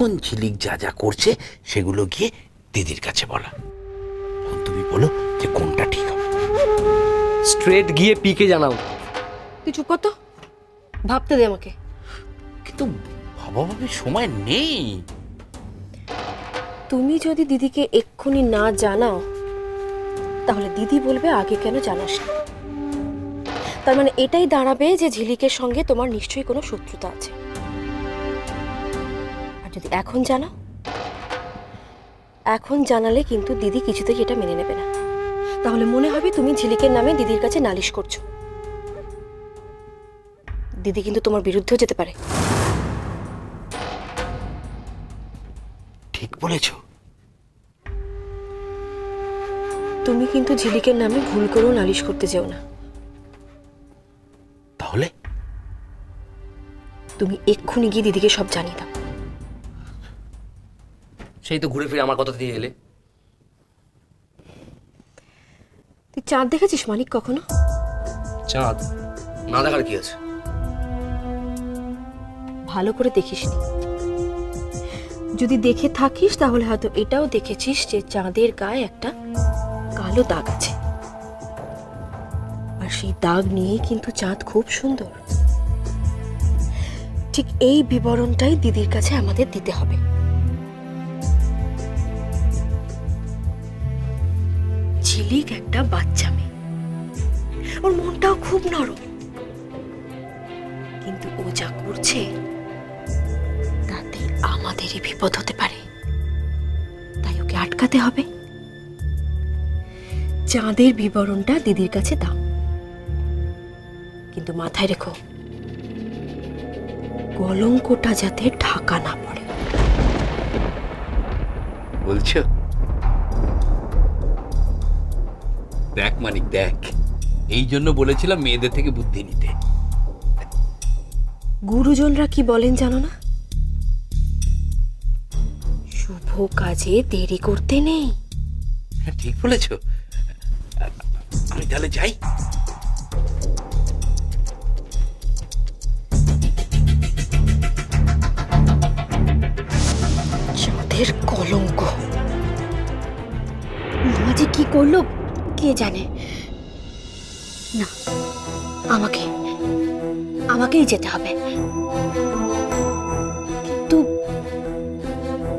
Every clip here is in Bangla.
এখন ঝিলিক যা যা করছে সেগুলো গিয়ে দিদির কাছে বলা। তুমি বলো যে কোনটা ঠিক হবে। স্ট্রেট গিয়ে পিকে জানাও। তুই চুপ কর তো। ভাবতে দে আমাকে। কিন্তু ভাবাভাবি সময় নেই। তুমি যদি দিদিকে এক্ষুনি না জানাও তাহলে দিদি বলবে আগে কেন জানাস না। তার মানে এটাই দাঁড়াবে যে ঝিলিকের সঙ্গে তোমার নিশ্চয়ই কোনো শত্রুতা আছে। আর যদি এখন জানাও? এখন জানালে কিন্তু দিদি কিছুতেই এটা মেনে নেবে না। তাহলে মনে হবে তুমি ঝিলিকের নামে দিদির কাছে নালিশ করছ। দিদি কিন্তু তোমার বিরুদ্ধেও যেতে পারে। ঠিক বলেছ। তুমি কিন্তু ঝিলিকের নামে ভুল করেও নালিশ করতে যেও না। তাহলে? তুমি এক্ষুনি গিয়ে দিদিকে সব জানিয়ে দাও। সেই তো ঘুরে ফিরে আমার কথা দিয়ে এলে। তুই চাঁদ দেখেছিস মানিক কখনো? চাঁদ? না দেখার কি আছে? ভালো করে দেখিসনি। যদি দেখে থাকিস তাহলে হয়তো এটাও দেখেছিস যে চাঁদের গায়ে একটা কালো দাগ আছে। আর সেই দাগ নিয়ে কিন্তু চাঁদ খুব সুন্দর। ঠিক এই বিবরণটাই দিদির কাছে আমাদের দিতে হবে। ঝিলিক একটা বাচ্চা মেয়ে। ওর মনটাও খুব নরম। কিন্তু ও যা করছে তাতে আমাদেরই বিপদ হতে পারে। তাই ওকে আটকাতে হবে। চাঁদের বিবরণটা দিদির কাছে দাও। কিন্তু মাথায় রেখো, কলঙ্কটা যাতে ঢাকা না পড়ে। বলছো? দেখ মানিক দেখ। এই জন্য বলেছিলাম মেয়েদের থেকে বুদ্ধি নিতে। গুরুজনরা কি বলেন জানো না? শুভ কাজে দেরি করতে নেই। হ্যাঁ ঠিক বলেছ। আমি তাহলে যাই। চাঁদের কলঙ্ক। যে কি করল? কে জানে? না, আমাকে, আমাকেই যেতে হবে। কিন্তু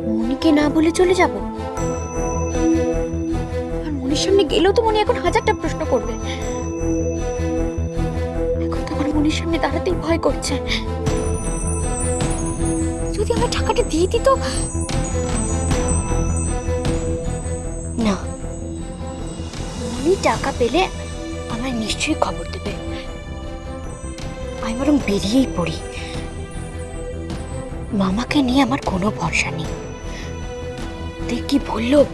মনিকে না বলে চলে যাব? আর মনির সামনে গেলেও তো মনি এখন হাজারটা প্রশ্ন করবে। এখন তো আমার মনির সামনে দাঁড়াতেই ভয় করছে। যদি আমার টাকাটা দিয়ে দিত? না উনি টাকা পেলে আমায় নিশ্চয়ই খবর দেবে। আমি বরং বেরিয়েই পড়ি। মামাকে নিয়ে আমার কোনো ভরসা নেই। দেখ কি বলল?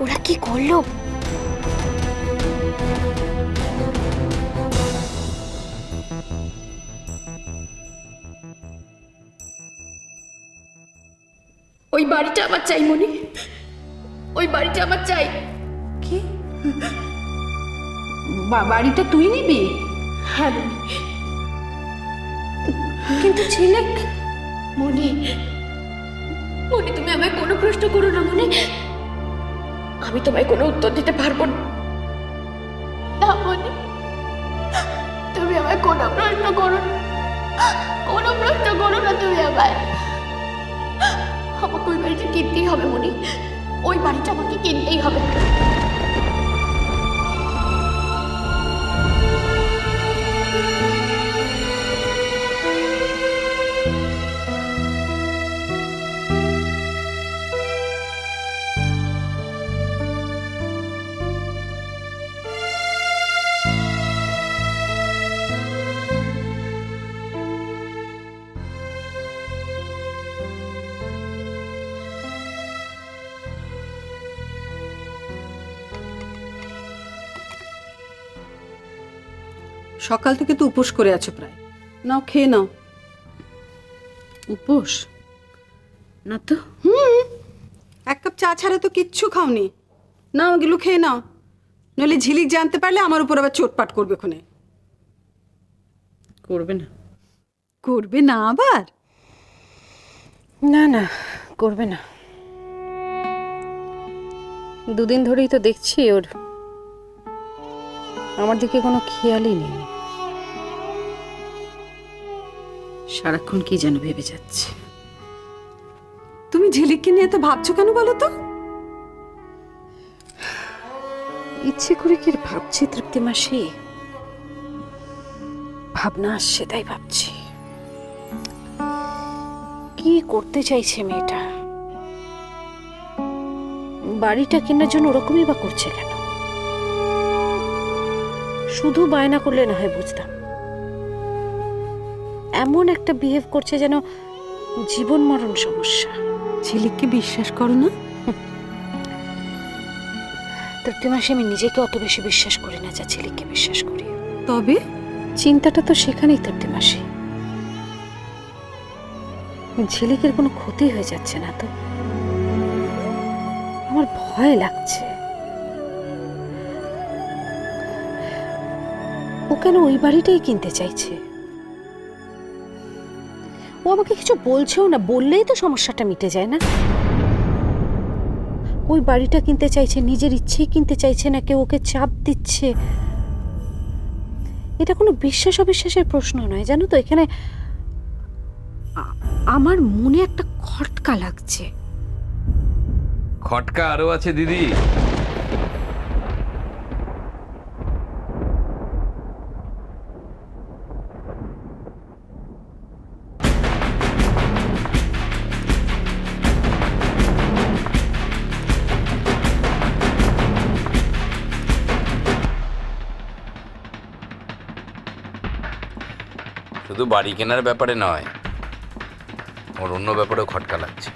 ওরা কি করল? ওই বাড়িটা আমার চাই, মনি। ওই বাড়িটা আমার চাই। বাড়িটা তুই নিবি? হ্যাঁ কিন্তু ছেলে মনি মনি তুমি আমায় কোনো প্রশ্ন করো না মনি আমি তোমায় কোনো উত্তর দিতে পারব না। মনি তুমি আমায় কোনো প্রশ্ন করো না। কোনো প্রশ্ন করো না তুমি আমায়। আমাকে ওই বাড়িটা কিনতেই হবে মনি ওই বাড়িটা আমাকে কিনতেই হবে। সকাল থেকে তো উপোস করে আছো প্রায়। নাও খেয়ে নাও। উপোস? না তো। হুম এক কাপ চা ছাড়া তো কিচ্ছু খাওনি। নাও এগুলো খেয়ে নাও। নইলে ঝিলিক জানতে পারলে আমার উপর আবার চোটপাট করবে খুনে। করবে না। করবে না আবার? না না করবে না। দুদিন ধরেই তো দেখছি ওর আমার দিকে কোনো খেয়ালই নেই। সারাক্ষণ কি যেন ভেবে যাচ্ছে। তুমি ঝিলিককে নিয়ে এত ভাবছ কেন বলো তো? ইচ্ছে করে কি আর ভাবছি তৃপ্তি মাসি? ভাবনা আসছে তাই ভাবছি। কি করতে চাইছে মেয়েটা? বাড়িটা কেনার জন্য ওরকমই বা করছে কেন? শুধু বায়না করলে না হয় বুঝতাম। এমন একটা বিহেভ করছে যেন জীবন মরণ সমস্যা। ঝিলিককে বিশ্বাস করো না? তৃপ্তি মাসে আমি নিজেকে অত বেশি বিশ্বাস করি না যা ছেলেকে বিশ্বাস করি। তবে? চিন্তাটা তো সেখানেই তৃপ্তি মাসি ঝিলিকের কোনো ক্ষতি হয়ে যাচ্ছে না তো? আমার ভয় লাগছে। কেন ওই বাড়িটাই কিনতে চাইছে? ও আমাকে কিছু বলছেও না, বললেই তো সমস্যাটা মিটে যায় না। ওই বাড়িটা কিনতে চাইছে, নিজের ইচ্ছেই কিনতে চাইছে না, কেউ ওকে চাপ দিচ্ছে। এটা কোনো বিশ্বাস অবিশ্বাসের প্রশ্ন নয়, জানো তো? এখানে আমার মনে একটা খটকা লাগছে। খটকা আরও আছে, দিদি। শুধু বাড়ি কেনার ব্যাপারে নয় ওর অন্য ব্যাপারেও খটকা লাগছে।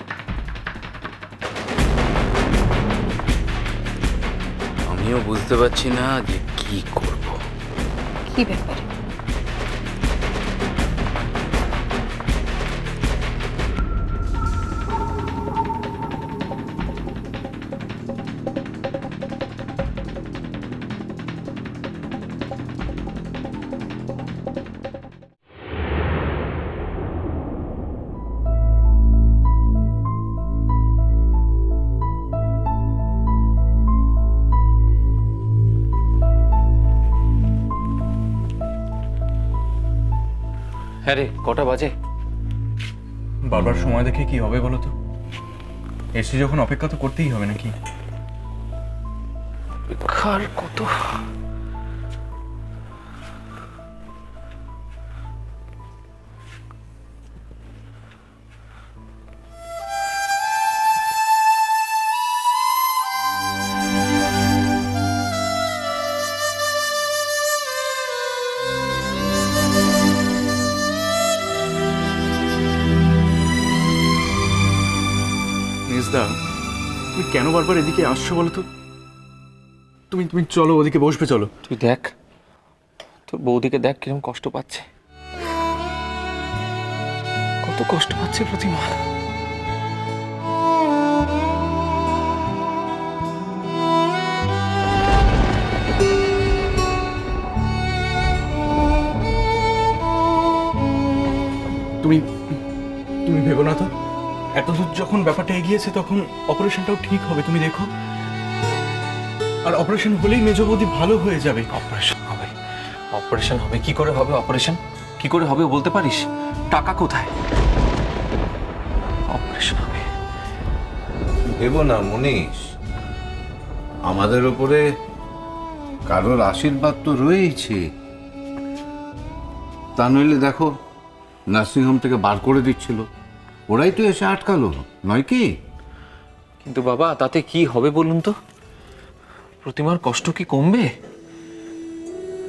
আমিও বুঝতে পারছি না যে কি করব। কি ব্যাপারে? হ্যাঁ রে কটা বাজে? বারবার সময় দেখে কি হবে বলো তো? এসে যখন অপেক্ষা তো করতেই হবে নাকি? অপেক্ষার কত? নিজদা তুমি কেন বারবার এদিকে আসছো বলো তো? তুমি তুমি চলো, ওদিকে বসবে, চলো। তুই দেখ, তোর বৌদিকে দেখ কীরকম কষ্ট পাচ্ছে। কত কষ্ট পাচ্ছে প্রতিমা। এত দূর যখন ব্যাপারটা এগিয়েছে তখন অপারেশনটাও ঠিক হবে তুমি দেখো। আর অপারেশন হলেই মেজ বৌদি ভালো হয়ে যাবে। অপারেশন হবে। অপারেশন হবে। কি করে হবে অপারেশন? কি করে হবে বলতে পারিস? টাকা কোথায়? অপারেশন হবে। ভেবো না মনীষ। আমাদের ওপরে কারোর আশীর্বাদ তো রয়েইছে। তা নইলে দেখো নার্সিংহোম থেকে বার করে দিচ্ছিল। ওরাই তো এসে আটকালো নয় কি? কিন্তু বাবা তাতে কি হবে বলুন তো? প্রতিমার কষ্ট কি কমবে?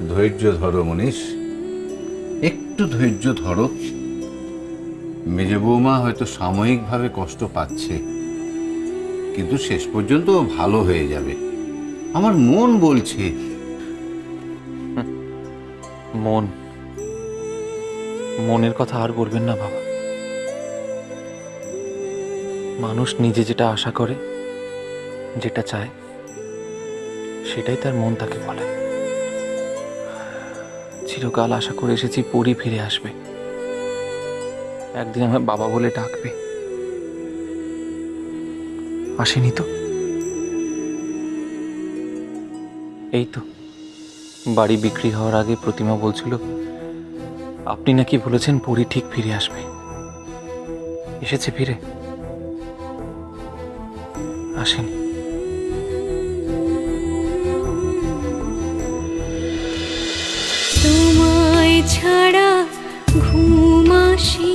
ধৈর্য ধরো মনীষ একটু ধৈর্য ধরো। মেজ বৌমা হয়তো সাময়িকভাবে কষ্ট পাচ্ছে কিন্তু শেষ পর্যন্ত ভালো হয়ে যাবে। আমার মন বলছে। মন। মনের কথা আর বলবেন না বাবা। মানুষ নিজে যেটা আশা করে, যেটা চায়, সেটাই তার মন তাকে বলে। চিরকাল আশা করে এসেছি পরি ফিরে আসবে। একদিন আমার বাবা বলে ডাকবে। আসেনি তো? এই তো, বাড়ি বিক্রি হওয়ার আগে প্রতিমা বলছিল, আপনি নাকি বলেছেন পরি ঠিক ফিরে আসবে। এসেছে ফিরে। আসেনি তোমায় ছাড়া ঘুম আসি